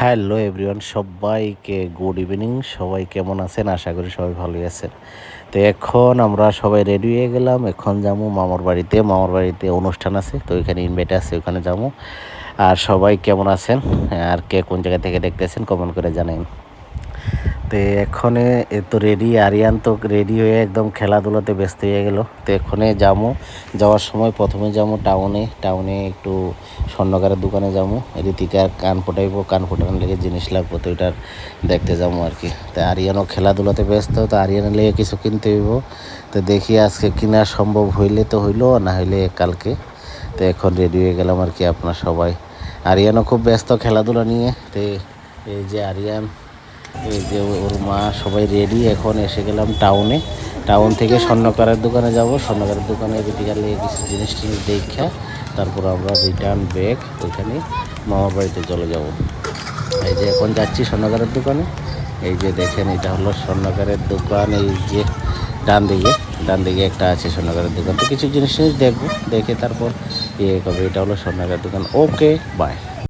Hello everyone, সবাইকে good evening. সবাই কেমন আছেন? আশা করি সবাই ভালোই আছেন। তো এখন আমরা সবাই রেডি হয়ে গেলাম। এখন যাব মামার বাড়িতে। মামার বাড়িতে অনুষ্ঠান আছে, তো ওইখানে ইনভাইট আছে, ওখানে যাব। আর সবাই কেমন আছেন? আর কে কোন জায়গা থেকে দেখতেছেন কমেন্ট করে জানান তো এখনে এ তো রেডি আরিয়ান তো রেডি হয়ে একদম খেলাধুলাতে ব্যস্ত হয়ে গেল। তো এখনে যাব যাওয়ার সময় প্রথমে যাব টাউনে টাউনে একটু স্বর্ণকারের দোকানে যাব রীতিকার কান ফোটাইবো, কান ফোটানোর লেগে জিনিস লাগবো, তো ওইটার দেখতে যাব আর কি। তো আরিয়ানও খেলাধুলাতে ব্যস্ত, তো আরিয়ানের লেগে কিছু কিনতে হইব। তো দেখি আজকে কিনা সম্ভব হইলে তো হইল, না হইলে কালকে। তো এখন রেডি হয়ে গেলাম আর কি আপনার সবাই। আরিয়ানও খুব ব্যস্ত খেলাধুলা নিয়ে। তো এই যে আরিয়ান এই যে ওর মা সবাই রেডি এখন এসে গেলাম টাউনে টাউন থেকে স্বর্ণকারের দোকানে যাব। স্বর্ণকারের দোকানে গেলে কিছু জিনিস টিনিস দেখা তারপর আমরা রিটার্ন ব্যাগ ওইখানে মামার বাড়িতে চলে যাব। এই যে এখন যাচ্ছি স্বর্ণকারের দোকানে। এই যে দেখেন, এটা হলো স্বর্ণকারের দোকান। এই যে ডান দিকে ডান দিকে একটা আছে স্বর্ণকারের দোকান। তো কিছু জিনিস দেখব, দেখে তারপর ইয়ে করব। এটা হলো স্বর্ণকারের দোকান। Okay bye